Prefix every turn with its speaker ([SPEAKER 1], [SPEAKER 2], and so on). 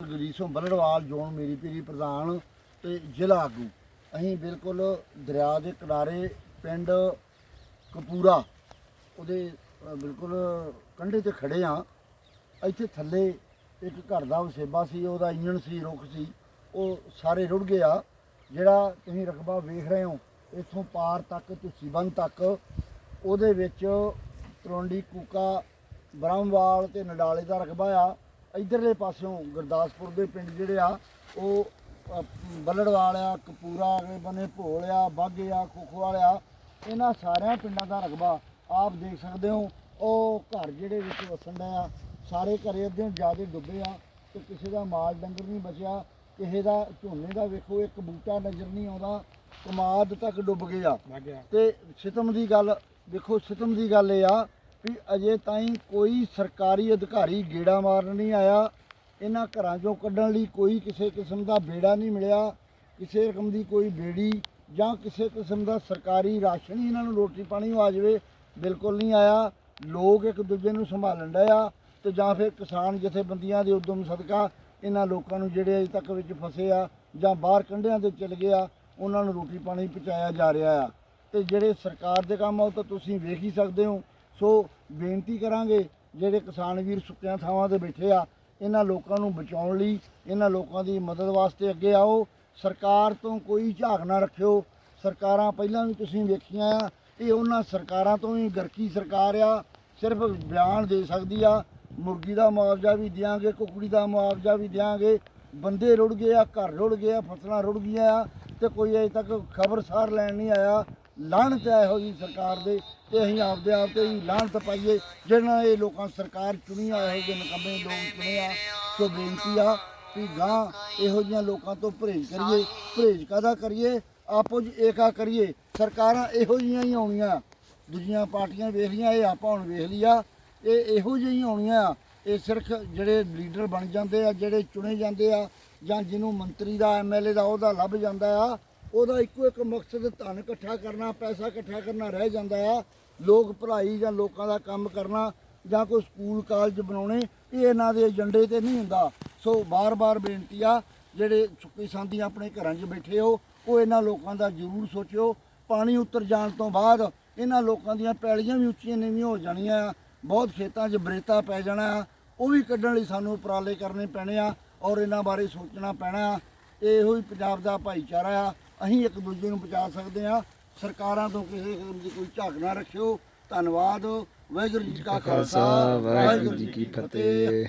[SPEAKER 1] ਗਰੀਸੋਂ ਬਲੜਵਾਲ zone ਮੇਰੀ ਪੀਰੀ ਪ੍ਰਧਾਨ ਤੇ ਜ਼ਿਲ੍ਹਾ ਆਗੂ। ਅਸੀਂ ਬਿਲਕੁਲ ਦਰਿਆ ਦੇ ਕਿਨਾਰੇ ਪਿੰਡ ਕਪੂਰਾ ਉਹਦੇ ਅ, ਬਿਲਕੁਲ ਕੰਢੇ ਤੇ ਖੜੇ ਆ ਇੱਥੇ ਥੱਲੇ ਇੱਕ ਘਰ ਦਾ ਵਸੇਬਾ ਸੀ ਉਹਦਾ ਇੰਜਣ ਸੀ ਰੁੱਖ ਸੀ ਉਹ ਸਾਰੇ ਰੁੜ ਗਏ ਆ ਜਿਹੜਾ ਤੁਸੀਂ ਰਕਬਾ ਵੇਖ ਰਹੇ ਹੋ ਇੱਥੋਂ ਪਾਰ ਤੱਕ ਝੁੱਸੀ ਬੰਨ ਤੱਕ ਉਹਦੇ ਵਿੱਚ ਤਰੌਂਡੀ ਕੂਕਾ ਬ੍ਰਹਮਵਾਲ ਤੇ ਨਡਾਲੇ ਦਾ ਰਕਬਾ ਆ। ਇਧਰਲੇ ਪਾਸਿਓਂ ਗੁਰਦਾਸਪੁਰ ਦੇ ਪਿੰਡ ਜਿਹੜੇ ਆ ਉਹ ਅ, ਬੱਲੜਵਾਲ ਆ ਕਪੂਰਾ ਅਗਲੇ ਬੰਨੇ ਭੋਲ ਆ ਬਾਗੇ ਆ ਖੋਖੋਵਾਲ ਆ ਇਹਨਾਂ ਸਾਰਿਆਂ ਪਿੰਡਾਂ ਦਾ ਰਕਬਾ ਆਪ ਦੇਖ ਸਕਦੇ ਹੋ। ਉਹ ਘਰ ਜਿਹੜੇ ਵਿੱਚ ਵਸਣ ਡਏ ਆ ਸਾਰੇ ਘਰੇ ਅੱਧੇ ਜ਼ਿਆਦਾ ਡੁੱਬੇ ਆ ਤੇ ਕਿਸੇ ਦਾ ਮਾਲ ਡੰਗਰ ਨਹੀਂ ਬਚਿਆ ਕਿਸੇ ਦਾ ਝੋਨੇ ਦਾ ਵੇਖੋ ਇੱਕ ਬੂਟਾ ਨਜ਼ਰ ਨਹੀਂ ਆਉਂਦਾ ਕਮਾਦ ਤੱਕ ਡੁੱਬ ਗਏ ਆ ਤੇ ਸਿਤਮ ਦੀ ਗੱਲ ਦੇਖੋ ਸਿਤਮ ਦੀ ਗੱਲ ਇਹ ਆ ਵੀ ਅਜੇ ਤਾਈਂ ਕੋਈ ਸਰਕਾਰੀ ਅਧਿਕਾਰੀ ਗੇੜਾ ਮਾਰਨ ਨਹੀਂ ਆਇਆ। ਇਹਨਾਂ ਘਰਾਂ ਚੋਂ ਕੱਢਣ ਲਈ ਕੋਈ ਕਿਸੇ ਕਿਸਮ ਦਾ ਬੇੜਾ ਨਹੀਂ ਮਿਲਿਆ। ਕਿਸੇ ਰਕਮ ਦੀ ਕੋਈ ਬੇੜੀ ਜਾਂ ਕਿਸੇ ਕਿਸਮ ਦਾ ਸਰਕਾਰੀ ਰਾਸ਼ਨ ਹੀ ਇਹਨਾਂ ਨੂੰ ਰੋਟੀ ਪਾਣੀ ਆ ਜਾਵੇ, ਬਿਲਕੁਲ ਨਹੀਂ ਆਇਆ। ਲੋਕ ਇੱਕ ਦੂਜੇ ਨੂੰ ਸੰਭਾਲਣ ਡਏ ਆ ਤੇ ਜਾਂ ਫਿਰ ਕਿਸਾਨ ਜਥੇਬੰਦੀਆਂ ਦੇ ਉਦਮ ਸਦਕਾ ਇਹਨਾਂ ਲੋਕਾਂ ਨੂੰ ਜਿਹੜੇ ਅਜੇ ਤੱਕ ਵਿੱਚ ਫਸੇ ਆ ਜਾਂ ਬਾਹਰ ਕੰਢਿਆਂ ਤੇ ਚਲ ਗਏ ਆ, ਉਹਨਾਂ ਨੂੰ ਰੋਟੀ ਪਾਣੀ ਪਹੁੰਚਾਇਆ ਜਾ ਰਿਹਾ ਆ। ਤੇ ਜਿਹੜੇ ਸਰਕਾਰ ਦੇ ਕੰਮ ਆ ਉਹ ਤਾਂ ਤੁਸੀਂ ਵੇਖ ਹੀ ਸਕਦੇ ਹੋ। ਸੋ ਬੇਨਤੀ ਕਰਾਂਗੇ ਜਿਹੜੇ ਕਿਸਾਨ ਵੀਰ ਸੁੱਕਿਆਂ ਥਾਵਾਂ ਤੇ ਬੈਠੇ ਆ, ਇਹਨਾਂ ਲੋਕਾਂ ਨੂੰ ਬਚਾਉਣ ਲਈ, ਇਹਨਾਂ ਲੋਕਾਂ ਦੀ ਮਦਦ ਵਾਸਤੇ ਅੱਗੇ ਆਓ। ਸਰਕਾਰ ਤੋਂ ਕੋਈ ਝਾਕ ਨਾ ਰੱਖਿਓ। ਸਰਕਾਰਾਂ ਪਹਿਲਾਂ ਵੀ ਤੁਸੀਂ ਵੇਖੀਆਂ ਆ, ਇਹ ਉਹਨਾਂ ਸਰਕਾਰਾਂ ਤੋਂ ਹੀ ਗਰਕੀ ਸਰਕਾਰ ਆ, ਸਿਰਫ ਬਿਆਨ ਦੇ ਸਕਦੀ ਆ। ਮੁਰਗੀ ਦਾ ਮੁਆਵਜ਼ਾ ਵੀ ਦਿਆਂਗੇ, ਕੁਕੜੀ ਦਾ ਮੁਆਵਜ਼ਾ ਵੀ ਦਿਆਂਗੇ। ਬੰਦੇ ਰੁੜ ਗਏ ਆ, ਘਰ ਰੁੜ ਗਏ ਆ, ਫਸਲਾਂ ਰੁੜ ਗਈਆਂ ਆ ਤੇ ਕੋਈ ਅਜੇ ਤੱਕ ਖਬਰਸਾਰ ਲੈਣ ਨਹੀਂ ਆਇਆ। ਲਾਹਣਤ ਹੈ ਇਹੋ ਜੀ ਸਰਕਾਰ ਦੇ। ਤੇ ਅਸੀਂ ਆਪਦੇ ਆਪ ਤੇ ਹੀ ਲਾਹਣਤ ਪਾਈਏ। ਜਿਹਨਾਂ ਇਹ ਲੋਕਾਂ ਸਰਕਾਰ ਚੁਣੀ ਆ ਇਹੋ ਜਿਹੇ ਨਕਮੇ ਲੋਕ ਚੁਣੇ ਆ, ਸੋ ਬੇਨਤੀ ਆ ਵੀ ਗਾਂ ਇਹੋ ਜਿਹੀਆਂ ਲੋਕਾਂ ਤੋਂ ਪਰਹੇਜ਼ ਕਰੀਏ। ਪਰਹੇਜ਼ ਕਾਹਦਾ ਕਰੀਏ? ਆਪੋ ਜੀ ਏਕਾ ਕਰੀਏ? ਸਰਕਾਰਾਂ ਇਹੋ ਜਿਹੀਆਂ ਹੀ ਆਉਣੀਆਂ। ਦੂਜੀਆਂ ਪਾਰਟੀਆਂ ਵੇਖ ਲਈਆਂ, ਇਹ ਆਪਾਂ ਹੁਣ ਵੇਖ ਲਿਆ ਇਹ ਇਹੋ ਜਿਹੀਆਂ ਹੀ ਆਉਣੀਆਂ। ਆ। ਇਹ ਸਿਰਫ ਜਿਹੜੇ ਲੀਡਰ ਬਣ ਜਾਂਦੇ ਆ, ਜਿਹੜੇ ਚੁਣੇ ਜਾਂਦੇ ਆ ਜਾਂ ਜਿਹਨੂੰ ਮੰਤਰੀ ਦਾ ਐਮਐਲਏ ਦਾ, ਉਹਦਾ ਲੱਭ ਜਾਂਦਾ ਆ। ਉਹਦਾ ਇੱਕੋ ਇੱਕ ਮਕਸਦ ਧਨ ਇਕੱਠਾ ਕਰਨਾ, ਪੈਸਾ ਇਕੱਠਾ ਕਰਨਾ ਰਹਿ ਜਾਂਦਾ ਆ। ਲੋਕ ਭਲਾਈ ਜਾਂ ਲੋਕਾਂ ਦਾ ਕੰਮ ਕਰਨਾ ਜਾਂ ਕੋਈ ਸਕੂਲ, ਕਾਲਜ ਬਣਾਉਣੇ, ਇਹ ਇਹਨਾਂ ਦੇ ਏਜੰਡੇ ਤੇ ਨਹੀਂ ਹੁੰਦਾ। ਸੋ ਬਾਰ-ਬਾਰ ਬੇਨਤੀ ਆ, ਜਿਹੜੇ ਸੁੱਕੀ ਸਾਂਦੀ ਆਪਣੇ ਘਰਾਂ 'ਚ ਬੈਠੇ ਹੋ, ਉਹ ਇਹਨਾਂ ਲੋਕਾਂ ਦਾ ਜ਼ਰੂਰ ਸੋਚਿਓ। ਪਾਣੀ ਉਤਰ ਜਾਣ ਤੋਂ ਬਾਅਦ ਇਹਨਾਂ ਲੋਕਾਂ ਦੀਆਂ ਪੈਲੀਆਂ ਵੀ ਉੱਚੀਆਂ ਨੀਵੀਆਂ ਹੋ ਜਾਣੀਆਂ ਆ। ਬਹੁਤ ਖੇਤਾਂ 'ਚ ਬਰੇਤਾ ਪੈ ਜਾਣਾ ਆ। ਉਹ ਵੀ ਕੱਢਣ ਲਈ ਸਾਨੂੰ ਉਪਰਾਲੇ ਕਰਨੇ ਪੈਣੇ ਆ ਔਰ ਇਹਨਾਂ ਬਾਰੇ ਸੋਚਣਾ ਪੈਣਾ ਆ। ਇਹੋ ਹੀ ਪੰਜਾਬ ਦਾ ਭਾਈਚਾਰਾ ਆ। ਅਸੀਂ ਇੱਕ ਦੂਜੇ ਨੂੰ ਬਚਾ ਸਕਦੇ ਆ ਸਰਕਾਰਾਂ ਤੋਂ ਕਿਸੇ ਕਿਸਮ ਦੀ ਕੋਈ ਝਾਕ ਨਾ ਰੱਖਿਓ। ਧੰਨਵਾਦ। ਵਾਹਿਗੁਰੂ ਜੀ ਕਾ ਖਾਲਸਾ।
[SPEAKER 2] ਵਾਹਿਗੁਰੂ ਜੀ ਕੀ ਫਤਿਹ।